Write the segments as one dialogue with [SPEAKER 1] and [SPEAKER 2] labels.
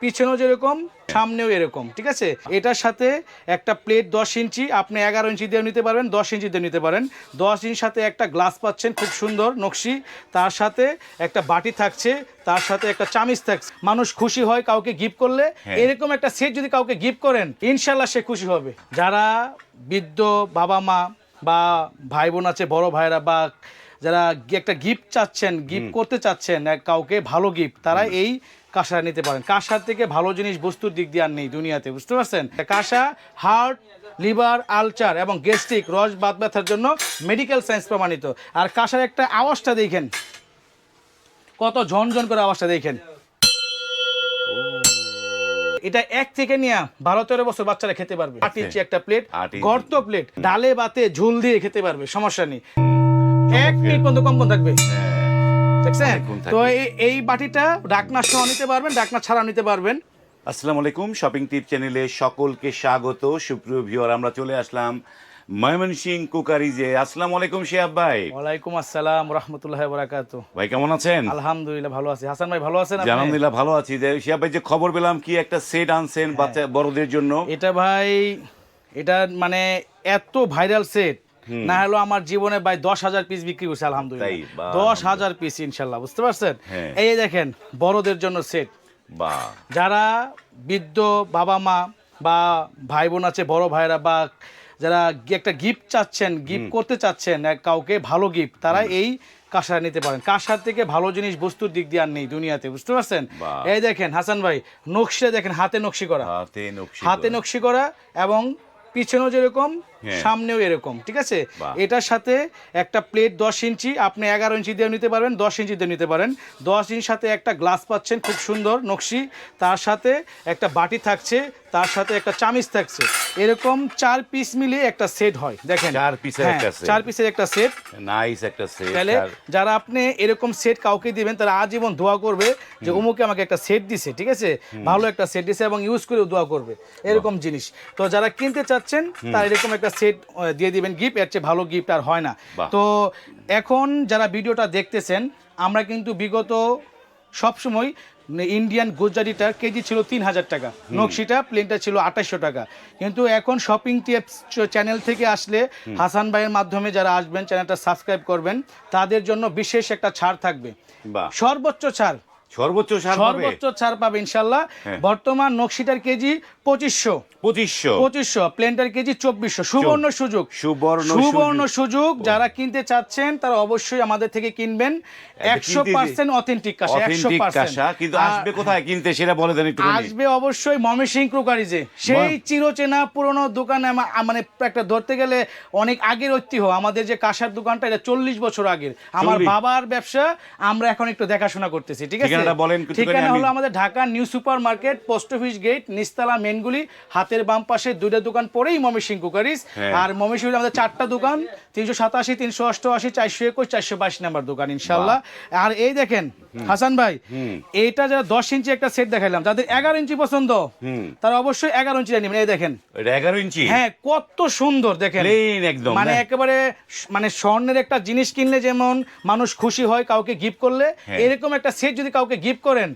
[SPEAKER 1] পিছনেও যেরকম সামনেও এরকম ঠিক আছে? এটার সাথে একটা প্লেট দশ ইঞ্চি আপনি এগারো ইঞ্চি দিয়ে নিতে পারবেন দশ ইঞ্চি দিয়ে নিতে পারেন। দশ ইঞ্চির সাথে একটা গ্লাস পাচ্ছেন খুব সুন্দর নকশি। তার সাথে একটা বাটি থাকছে তার সাথে একটা চামিচ থাকছে। মানুষ খুশি হয় কাউকে গিফট করলে।
[SPEAKER 2] হ্যাঁ।
[SPEAKER 1] এরকম একটা সেট যদি কাউকে গিফট করেন ইনশাল্লাহ সে খুশি হবে। যারা বৃদ্ধ বাবা মা বা ভাই বোন আছে বড় ভাইরা বা যারা একটা গিফট চাচ্ছেন গিফট করতে চাচ্ছেন কাউকে ভালো গিফট তারা এই কাঁসা নিতে পারেন। কাঁসার থেকে ভালো জিনিস বস্তুর দিক দিয়ে আর নেই দুনিয়াতে বুঝতে পারছেন? কাঁসা হার্ট লিভার আলচার এবং গ্যাস্ট্রিক রস বাত ব্যথার জন্য মেডিকেল সায়েন্স প্রমাণিত। আর কাঁসার একটা আওয়াজটা দেখেন। কত ঝনঝন করে আওয়াজটা দেখেন। এটা এক থেকে নিয়ে বারো তেরো বছর বাচ্চারা খেতে পারবে। আট ইঞ্চি একটা প্লেট গর্ত প্লেট ডালে বাতে ঝুল দিয়ে খেতে পারবে সমস্যা নেই। এক মিনিট পর্যন্ত কম্পন থাকবে। দেখছেন তো এই- বাটিটা ডাকনা সহ নিতে পারবেন ডাকনা ছাড়া নিতে পারবেন।
[SPEAKER 2] আসসালামু আলাইকুম শপিং টিপ চ্যানেলে সকলকে স্বাগত। সুপ্রিয় ভিউয়ার আমরা চলে আসলাম ময়মনসিং কুকারিজে। আসসালামু আলাইকুম শিহাব ভাই।
[SPEAKER 1] ওয়ালাইকুম আসসালাম রহমতুল্লাহ বরাকাতু
[SPEAKER 2] ভাই কেমন আছেন?
[SPEAKER 1] আলহামদুলিল্লাহ ভালো আছি। হাসান ভাই ভালো আছেন আপনি?
[SPEAKER 2] আলহামদুলিল্লাহ ভালো আছি। যে শিহাব ভাই যে খবর পেলাম কি একটা সেট আনছেন
[SPEAKER 1] হ্যাঁ।
[SPEAKER 2] বাচ্চা বড়দের জন্য?
[SPEAKER 1] এটা ভাই এটা মানে এত ভাইরাল সেট না হলো আমার জীবনে ভাই দশ হাজার পিস বিক্রি করছে আলহামদুলিল্লাহ। দশ হাজার পিস ইনশাল্লাহ বুঝতে পারছেন?
[SPEAKER 2] হ্যাঁ।
[SPEAKER 1] এই দেখেন বড়দের জন্য সেট যারা বৃদ্ধ বাবা মা বা ভাই বোন আছে বড় ভাইরা বা যারা একটা গিফট চাচ্ছেন গিফট করতে চাচ্ছেন কাউকে ভালো গিফট তারা এই কাঁসা নিতে পারেন। কাঁসার থেকে ভালো জিনিস বস্তুর দিক দিয়ে আর নেই দুনিয়াতে বুঝতে পারছেন? এই দেখেন হাসান ভাই নকশা দেখেন হাতে নকশি করা।
[SPEAKER 2] হাতে নকশি
[SPEAKER 1] হাতে
[SPEAKER 2] করা।
[SPEAKER 1] করা এবং পিছনেও যেরকম। সামনেও এরকম ঠিক আছে? এটার সাথে একটা প্লেট দশ ইঞ্চি আপনি এগারো ইঞ্চি দিয়ে নিতে পারবেন দশ ইঞ্চি দিয়ে নিতে পারেন। দশ ইঞ্চির সাথে একটা গ্লাস পাচ্ছেন খুব সুন্দর নকশি। তার সাথে একটা বাটি থাকছে তার সাথে একটা চামিচ থাকছে। এরকম চার পিস মিলিয়ে একটা সেট হয় দেখেন।
[SPEAKER 2] চার piece-এর
[SPEAKER 1] হ্যাঁ,
[SPEAKER 2] একটা set।
[SPEAKER 1] চার পিসের একটা সেট
[SPEAKER 2] নাইস একটা সেট
[SPEAKER 1] তাহলে যারা আপনি এরকম সেট কাউকে দিবেন তারা আজীবন দোয়া করবে যে অমুকে আমাকে একটা সেট দিছে ঠিক আছে? ভালো একটা সেট দিছে এবং ইউজ করে দোয়া করবে এরকম জিনিস। তো যারা কিনতে চাচ্ছেন তারা এরকম একটা সেট দিয়ে দিবেন গিফট এর চেয়ে ভালো গিফট আর হয় না। তো এখন যারা ভিডিওটা দেখতেছেন আমরা কিন্তু বিগত সবসময় ইন্ডিয়ান গুজরাটিটার কেজি ছিল তিন হাজার টাকা নকশিটা প্লেনটা ছিল আঠাশশো টাকা। কিন্তু এখন শপিং টিপস চ্যানেল থেকে আসলে হাসান ভাইয়ের মাধ্যমে যারা আসবেন চ্যানেলটা সাবস্ক্রাইব করবেন তাদের জন্য বিশেষ একটা ছাড় থাকবে। সর্বোচ্চ ছাড়।
[SPEAKER 2] সর্বোচ্চ সার পাবে।
[SPEAKER 1] সর্বোচ্চ ছাড় পাবে ইনশাল্লাহ।
[SPEAKER 2] হ্যাঁ।
[SPEAKER 1] বর্তমান নকশিটার কেজি পঁচিশশো।
[SPEAKER 2] পঁচিশশো।
[SPEAKER 1] পঁচিশশো প্লেনটার কেজি চব্বিশশো। সুবর্ণ সুযোগ।
[SPEAKER 2] সুবর্ণ
[SPEAKER 1] সুবর্ণ
[SPEAKER 2] সুযোগ।
[SPEAKER 1] যারা কিনতে চাচ্ছেন তারা অবশ্যই আমাদের থেকে কিনবেন। একশো পার্সেন্ট অথেন্টিক কাশা একশো পার্সেন্ট।
[SPEAKER 2] কাঁসা কিন্তু আসবে কোথায় কিনতে সেটা বলে দেন একটু
[SPEAKER 1] আসবে অবশ্যই ময়মনসিং ক্রোকারিজে। সেই চিরচেনা পুরনো দোকানে মানে একটা ধরতে গেলে অনেক আগের ঐতিহ্য। আমাদের যে কাঁসার দোকানটা এটা চল্লিশ বছর আগের। আমার বাবার ব্যবসা আমরা এখন একটু দেখাশোনা করতেছি ঠিক আছে?
[SPEAKER 2] বলেন
[SPEAKER 1] ঠিকানা হলো আমাদের Dhaka new super market post office gate নিস্তালা মেনগুলি হাতের বাম পাশে দুইটা দোকান পরেই ময়মনসিং কুকারিজ
[SPEAKER 2] হ্যাঁ।
[SPEAKER 1] আর ময়মনসিং আমাদের চারটা দোকান তিনশো সাতাশি তিনশো অষ্টআশি চারশো একুশ চারশো বাইশ নাম্বার দোকান ইনশাল্লাহ। আর এই দেখেন হাসান ভাই এইটা যারা দশ ইঞ্চি একটা সেট দেখাইলাম যাদের এগারো ইঞ্চি পছন্দ তারা অবশ্যই এগারো ইঞ্চি নেবেন। এই দেখেন।
[SPEAKER 2] এগারো ইঞ্চি?
[SPEAKER 1] হ্যাঁ কত সুন্দর দেখেন।
[SPEAKER 2] একদম
[SPEAKER 1] মানে একেবারে মানে স্বর্ণের একটা জিনিস কিনলে যেমন মানুষ খুশি হয় কাউকে গিফট করলে
[SPEAKER 2] হ্যাঁ।
[SPEAKER 1] এরকম একটা সেট যদি কাউকে গিফট করেন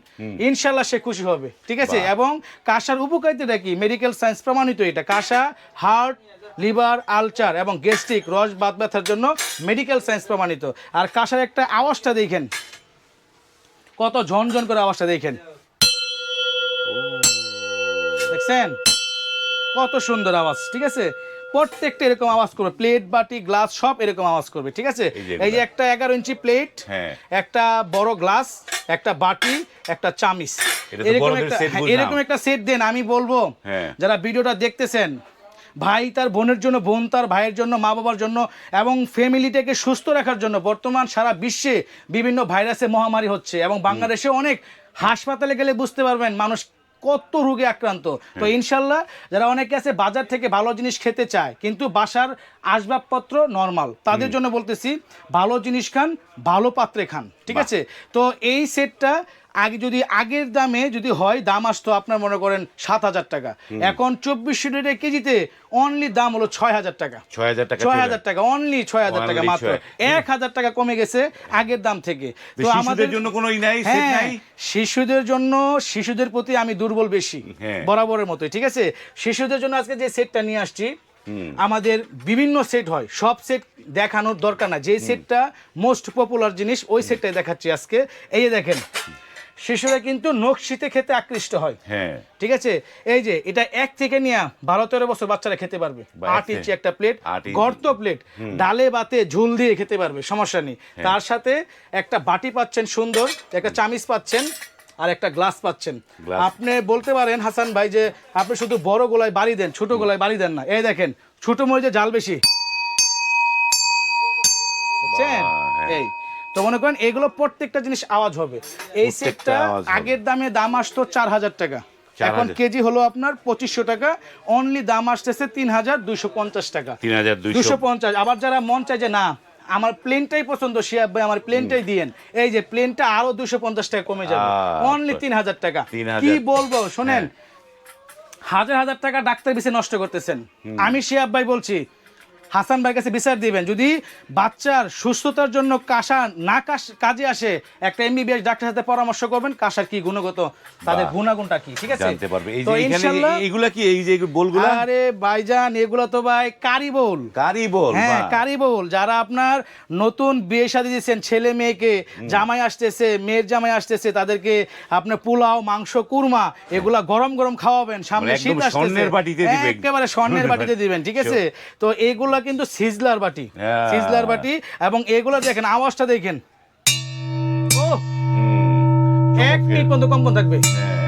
[SPEAKER 1] ইনশাল্লাহ সে খুশি হবে। ঠিক আছে। এবং কাঁসার উপকারিতাটা কি? মেডিকেল সায়েন্স প্রমাণিত এটা। কাঁসা হার্ট লিভার আলচার এবং গ্যাস্ট্রিক রস, বাত ব্যথার জন্য মেডিকেল সায়েন্স প্রমাণিত। আর কাঁসার একটা আওয়াজটা দেখেন। কত ঝনঝন করে আওয়াজটা দেখেন। দেখছেন? কত সুন্দর আওয়াজ, ঠিক আছে? প্রত্যেকটা এরকম আওয়াজ করবে প্লেট বাটি গ্লাস সব এরকম আওয়াজ করবে ঠিক আছে
[SPEAKER 2] এই যে
[SPEAKER 1] একটা এগারো ইঞ্চি প্লেট
[SPEAKER 2] হ্যাঁ।
[SPEAKER 1] একটা বড় গ্লাস একটা বাটি একটা চামিচ এরকম একটা হ্যাঁ। এরকম একটা সেট দেন আমি বলব
[SPEAKER 2] হ্যাঁ।
[SPEAKER 1] যারা ভিডিওটা দেখতেছেন ভাই তার বোনের জন্য বোন তার ভাইয়ের জন্য মা বাবার জন্য এবং ফ্যামিলিটাকে সুস্থ রাখার জন্য বর্তমান সারা বিশ্বে বিভিন্ন ভাইরাসে মহামারী হচ্ছে এবং বাংলাদেশে অনেক হাসপাতালে গেলে বুঝতে পারবেন মানুষ কত রোগে আক্রান্ত। তো ইনশাল্লাহ যারা অনেকে আছে বাজার থেকে ভালো জিনিস খেতে চায় কিন্তু বাসার আসবাবপত্র নর্মাল তাদের জন্য বলতেছি ভালো জিনিস খান ভালো পাত্রে খান ঠিক আছে? তো এই সেটটা আগে যদি আগের দামে যদি হয় দাম আসতো আপনার মনে করেন সাত হাজার টাকা। এখন চব্বিশশো টাকা কেজিতে অনলি দাম হলো ছয় হাজার টাকা।
[SPEAKER 2] ছয় হাজার টাকা
[SPEAKER 1] ছয় হাজার টাকা অনলি ছয় হাজার টাকা মাত্র। এক হাজার টাকা কমে গেছে আগের দাম থেকে।
[SPEAKER 2] তো আমাদের জন্য কোনো নাই
[SPEAKER 1] হ্যাঁ শিশুদের জন্য শিশুদের প্রতি আমি দুর্বল বেশি
[SPEAKER 2] হ্যাঁ।
[SPEAKER 1] বরাবরের মতোই ঠিক আছে? শিশুদের জন্য আজকে যে সেটটা নিয়ে আসছি আমাদের বিভিন্ন সেট হয়। সব সেট দেখানোর দরকার না যে সেটটা মোস্ট পপুলার জিনিস ওই সেটটাই দেখাচ্ছি আজকে। এই যে দেখেন শিশুরা কিন্তু নকশিতে খেতে আকৃষ্ট হয়।
[SPEAKER 2] হ্যাঁ।
[SPEAKER 1] ঠিক আছে? এই যে এটা এক থেকে নিয়ে বারো তেরো বছর বাচ্চারা খেতে পারবে। আট ইঞ্চি একটা প্লেট গর্ত প্লেট ডালে বাতে ঝুল দিয়ে খেতে পারবে সমস্যা নেই।
[SPEAKER 2] হ্যাঁ।
[SPEAKER 1] তার সাথে একটা বাটি পাচ্ছেন সুন্দর একটা চামিচ পাচ্ছেন আর একটা গ্লাস পাচ্ছেন। আপনি বলতে পারেন হাসান ভাই যে আপনি শুধু বড় গোলায় বাড়ি দেন ছোট গোলায় বাড়ি দেন না। এই দেখেন ছোট মরিচে জাল বেশি। দেখছেন
[SPEAKER 2] হ্যাঁ।
[SPEAKER 1] এই তো মনে করেন এগুলো প্রত্যেকটা জিনিস আওয়াজ হবে। এই সেটটা আগের দামে দাম আসতো চার হাজার টাকা। এখন কেজি হলো আপনার পঁচিশশো টাকা অনলি দাম আসতেছে তিন হাজার দুইশো পঞ্চাশ টাকা।
[SPEAKER 2] তিন হাজার দুইশো।
[SPEAKER 1] পঞ্চাশ। আবার যারা মন চায় যে না আমার প্লেনটাই পছন্দ শিয়াব ভাই আমার প্লেনটাই দিয়েন। এই যে প্লেনটা আরও দুশো পঞ্চাশ টাকা কমে যাবে। অনলি তিন হাজার টাকা। কি বলব শোনেন
[SPEAKER 2] হ্যাঁ।
[SPEAKER 1] হাজার হাজার টাকা ডাক্তার বেশি নষ্ট করতেছেন। আমি শিয়াব ভাই বলছি হাসান ভাই কাছে বিচার দিবেন। যদি বাচ্চার সুস্থতার জন্য কাশা না কাজে আসে একটা এমবিবিএস ডাক্তারের সাথে পরামর্শ করবেন কাশার কি গুণগত তাদের গুণাগুণটা কি ঠিক আছে?
[SPEAKER 2] জানতে পারবে। এই যে এখানে এইগুলা কি? এই যে বোলগুলা?
[SPEAKER 1] আরে ভাইজান এগুলো তো ভাই কারিবল
[SPEAKER 2] কারি বল
[SPEAKER 1] হ্যাঁ
[SPEAKER 2] বাহ।
[SPEAKER 1] কারিবল যারা আপনার নতুন বিয়ে শাদী দিচ্ছেন ছেলে মেয়েকে জামাই আসতেছে মেয়ের জামাই আসতেছে তাদেরকে আপনার পোলাও মাংস কুরমা এগুলা গরম গরম খাওয়াবেন সামনে
[SPEAKER 2] মানে
[SPEAKER 1] শীত আসতেছে। একেবারে স্বর্ণের বাটিতে দিবেন ঠিক আছে? তো এগুলা কিন্তু সিজলার বাটি।
[SPEAKER 2] হ্যাঁ।
[SPEAKER 1] সিজলার বাটি এবং এগুলো দেখেন আওয়াজটা দেখেন। ও। এক মিনিট পর্যন্ত কম্পন থাকবে।
[SPEAKER 2] হ্যাঁ।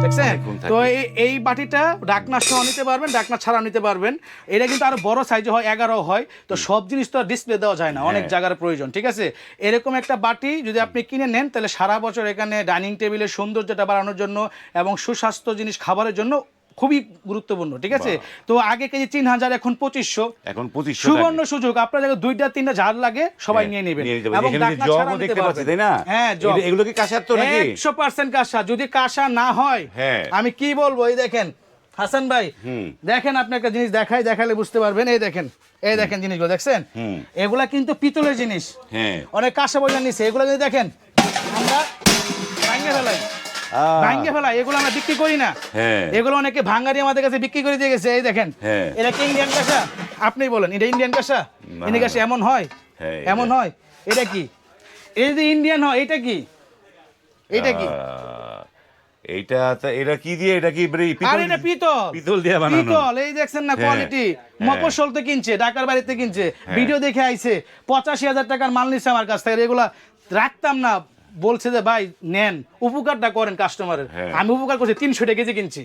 [SPEAKER 1] দেখছেন? তো এই- এই বাটিটা ডাকনা সহ নিতে পারবেন ডাকনা ছাড়া নিতে পারবেন। এটা কিন্তু আরও বড় সাইজে হয় এগারো হয়। তো সব জিনিস তো ডিসপ্লে দেওয়া যায় না অনেক
[SPEAKER 2] হ্যাঁ।
[SPEAKER 1] জায়গার প্রয়োজন ঠিক আছে? এরকম একটা বাটি যদি আপনি কিনে নেন তাহলে সারা বছর এখানে ডাইনিং টেবিলের সৌন্দর্যটা বাড়ানোর জন্য এবং সুস্বাস্থ্য জিনিস খাবারের জন্য খুবই গুরুত্বপূর্ণ ঠিক আছে? তো আগে কেজি তিন হাজার এখন পঁচিশশো।
[SPEAKER 2] এখন পঁচিশশো
[SPEAKER 1] সুবর্ণ সুযোগ আপনার দুইটা তিনটা ঝাড় লাগে সবাই
[SPEAKER 2] হ্যাঁ,
[SPEAKER 1] নিয়ে নেবেন। এবং? হ্যাঁ
[SPEAKER 2] এগুলো- এগুলো কি কাঁসার তো নাকি?
[SPEAKER 1] একশো পার্সেন্ট কাঁসা। যদি কাঁসা না হয়
[SPEAKER 2] হ্যাঁ।
[SPEAKER 1] আমি কি বলব? এই দেখেন হাসান ভাই। দেখেন আপনি একটা জিনিস দেখাই দেখালে বুঝতে পারবেন। এই দেখেন এই দেখেন জিনিসগুলো দেখছেন? এগুলা কিন্তু পিতলের জিনিস।
[SPEAKER 2] হ্যাঁ।
[SPEAKER 1] অনেক কাঁসা বইলা নিচ্ছে এগুলো যদি দেখেন আমরা ফেলাই। ভাঙ্গে ফেলাই এগুলো আমরা বিক্রি করি না।
[SPEAKER 2] হ্যাঁ।
[SPEAKER 1] এগুলো অনেকে ভাঙ্গারি আমাদের কাছে বিক্রি করে দিয়ে গেছে এই দেখেন।
[SPEAKER 2] হ্যাঁ।
[SPEAKER 1] এটা কি ইন্ডিয়ান কাঁসা? আপনি বলেন এটা ইন্ডিয়ান কাঁসা? ইন্ডিয়ান কাঁসা এমন হয়?
[SPEAKER 2] হ্যাঁ,
[SPEAKER 1] এমন হয়? এটা কি? এটা যদি ইন্ডিয়ান হয় এটা কি? এটা কি?
[SPEAKER 2] এইটা এটা কি দিয়ে? এটা কি পিতল-
[SPEAKER 1] এটা পিতল।
[SPEAKER 2] পিতল দিয়ে বানানো?
[SPEAKER 1] পিতল এই দেখছেন না কোয়ালিটি। মফস্বল তো কিনছে ঢাকার বাড়িতে কিনছে। ভিডিও দেখে আইছে পঁচাশি হাজার টাকার মাল নিচ্ছে আমার কাছ থেকে এগুলা রাখতাম না। বলছে যে ভাই নেন। উপকারটা করেন কাস্টমারের
[SPEAKER 2] হ্যাঁ।
[SPEAKER 1] আমি উপকার করছি তিনশো টাকা কেজি কিনছি।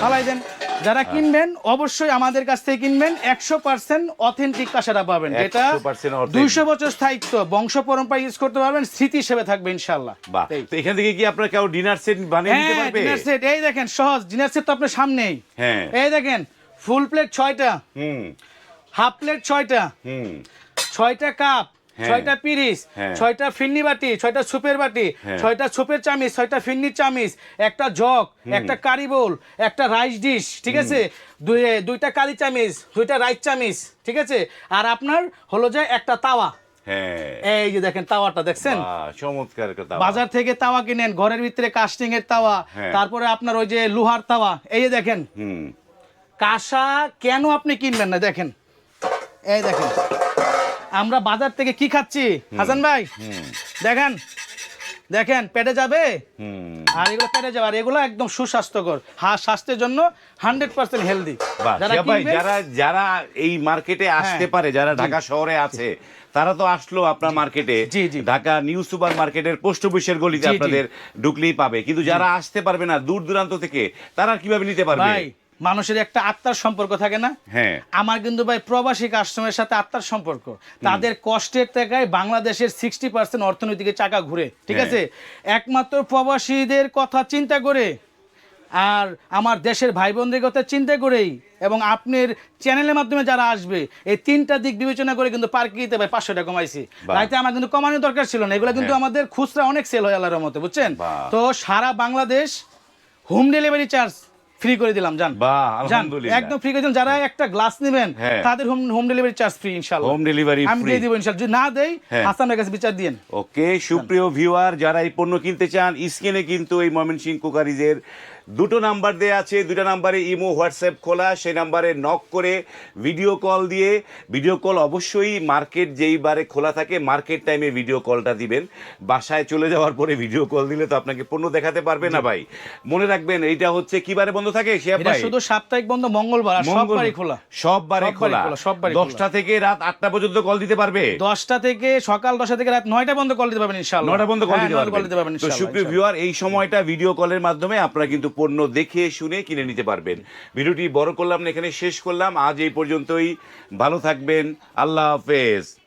[SPEAKER 1] ফালাই দেন। যারা কিনবেন অবশ্যই আমাদের কাছ থেকে কিনবেন। একশো পার্সেন্ট অথেন্টিক কাঁসাটা পাবেন যেটা দুইশো বছর স্থায়িত্ব বংশ পরম্পরা ইউজ করতে পারবেন স্মৃতি হিসেবে থাকবে ইনশাল্লাহ।
[SPEAKER 2] তো এখান থেকে কি আপনার কেউ ডিনার সেট বানিয়ে দিতে
[SPEAKER 1] হ্যাঁ
[SPEAKER 2] পারবে?
[SPEAKER 1] ডিনার সেট এই দেখেন সহজ। ডিনার সেট তো আপনার সামনেই।
[SPEAKER 2] হ্যাঁ।
[SPEAKER 1] এই দেখেন ফুল প্লেট ছয়টা।
[SPEAKER 2] হুম।
[SPEAKER 1] হাফ প্লেট ছয়টা।
[SPEAKER 2] হুম।
[SPEAKER 1] ছয়টা কাপ
[SPEAKER 2] হ্যাঁ।
[SPEAKER 1] ছয়টা পিরিস
[SPEAKER 2] হ্যাঁ।
[SPEAKER 1] ছয়টা ফিন্নি বাটি ছয়টা সুপের বাটি
[SPEAKER 2] হ্যাঁ।
[SPEAKER 1] ছয়টা সুপের চামিচ ছয়টা ফিন্নির চামিচ একটা জগ একটা কারি বোল একটা রাইস ডিশ ঠিক আছে? দুই দুইটা কালি চামিচ দুইটা রাইস চামিচ ঠিক আছে? আর আপনার হলো যে একটা তাওয়া।
[SPEAKER 2] হ্যাঁ।
[SPEAKER 1] এই যে দেখেন তাওয়াটা দেখছেন?
[SPEAKER 2] চমৎকার
[SPEAKER 1] বাজার থেকে তাওয়া কিনেন ঘরের ভিতরে কাস্টিং এর তাওয়া
[SPEAKER 2] হ্যাঁ।
[SPEAKER 1] তারপরে আপনার ওই যে লোহার তাওয়া এই যে দেখেন। কাঁসা কেন আপনি কিনবেন না দেখেন? এই দেখেন। আমরা বাজার থেকে কি খাচ্ছি? হাসান ভাই দেখেন দেখেন পেটে যাবে? আর এগুলো পেটে যাবে আর এগুলো একদম সুস্বাস্থ্যকর। হ্যাঁ স্বাস্থ্যের জন্য হান্ড্রেড পার্সেন্ট হেলদি যারা
[SPEAKER 2] যারা এই মার্কেটে আসতে
[SPEAKER 1] হ্যাঁ।
[SPEAKER 2] পারে যারা ঢাকা শহরে আছে তারা তো আসলো আপনার মার্কেটে
[SPEAKER 1] জি, জি।
[SPEAKER 2] ঢাকা নিউ সুপার মার্কেটের পোস্ট অফিসের গলিতে। আপনাদের ঢুকলেই পাবে। কিন্তু যারা আসতে পারবে না দূর দূরান্ত থেকে তারা কীভাবে নিতে পারবে?
[SPEAKER 1] মানুষের একটা আত্মার সম্পর্ক থাকে না?
[SPEAKER 2] হ্যাঁ।
[SPEAKER 1] আমার কিন্তু ভাই প্রবাসী কাস্টমারের সাথে আত্মার সম্পর্ক। তাদের কষ্টের টাকায় বাংলাদেশের সিক্সটি পার্সেন্ট অর্থনৈতিক চাকা ঘুরে ঠিক
[SPEAKER 2] হ্যাঁ।
[SPEAKER 1] আছে? একমাত্র প্রবাসীদের কথা চিন্তা করে আর আমার দেশের ভাই বোনদের কথা চিন্তা করেই এবং আপনার চ্যানেলের মাধ্যমে যারা আসবে এই তিনটা দিক বিবেচনা করে কিন্তু পার কিতে ভাই পাঁচশো টাকা কমাইছি। তাইতে আমার কিন্তু কমানোর দরকার ছিল না এগুলো কিন্তু
[SPEAKER 2] হ্যাঁ।
[SPEAKER 1] আমাদের খুচরা অনেক সেল হয় আল্লাহর মতো বুঝছেন? তো সারা Bangladesh home delivery charge free করে দিলাম জান।
[SPEAKER 2] আলহামদুলিল্লাহ।
[SPEAKER 1] একদম ফ্রি করে দিলাম। যারা একটা গ্লাস নেবেন
[SPEAKER 2] হ্যাঁ।
[SPEAKER 1] তাদের home home delivery charge free ইনশাআল্লাহ।
[SPEAKER 2] হোম ডেলিভারি
[SPEAKER 1] আমি দিয়ে দিব ইনশাআল্লাহ। যদি না দেই
[SPEAKER 2] হ্যাঁ।
[SPEAKER 1] হাসানের কাছে বিচার দিয়েন।
[SPEAKER 2] ওকে সুপ্রিয় ভিউয়ার যারা এই পণ্য কিনতে চান স্ক্রিনে কিন্তু এই ময়মনসিং কুকারিজের দুটো নাম্বার দেয়া আছে দুটো নাম্বারে ইমো হোয়াটসঅ্যাপ খোলা সেই নাম্বারে নক করে ভিডিও কল দিয়ে ভিডিও কল অবশ্যই মার্কেট যেই বারে খোলা থাকে মার্কেট টাইমে ভিডিও কলটা দিবেন। বাসায় চলে যাওয়ার পরে ভিডিও কল দিলে তো আপনাকে পণ্য দেখাতে পারবে না ভাই। মনে রাখবেন এইটা হচ্ছে কি বারে বন্ধ থাকে শিয়াব ভাই?
[SPEAKER 1] শুধু সাপ্তাহিক বন্ধ মঙ্গলবার আর সব
[SPEAKER 2] মঙ্গল-
[SPEAKER 1] বারই খোলা।
[SPEAKER 2] সব বারে
[SPEAKER 1] সব বারে
[SPEAKER 2] খোলা।
[SPEAKER 1] খোলা, সব
[SPEAKER 2] দশটা থেকে রাত আটটা পর্যন্ত কল দিতে পারবে?
[SPEAKER 1] দশটা থেকে সকাল দশটা থেকে রাত নয়টা বন্ধ কল দিতে পারবেন ইনশাআল্লাহ।
[SPEAKER 2] নটা বন্ধ কল
[SPEAKER 1] হ্যাঁ,
[SPEAKER 2] দিতে
[SPEAKER 1] নয়টা
[SPEAKER 2] পারবেন।
[SPEAKER 1] কল
[SPEAKER 2] তো সুপ্রিয় ভিউয়ার এই সময়টা ভিডিও কলের মাধ্যমে আপনারা কিন্তু পণ্য দেখে শুনে কিনে নিতে পারবেন। ভিডিওটি বড় করলাম না, এখানে শেষ করলাম। আজ এই পর্যন্তই। ভালো থাকবেন। আল্লাহ হাফেজ।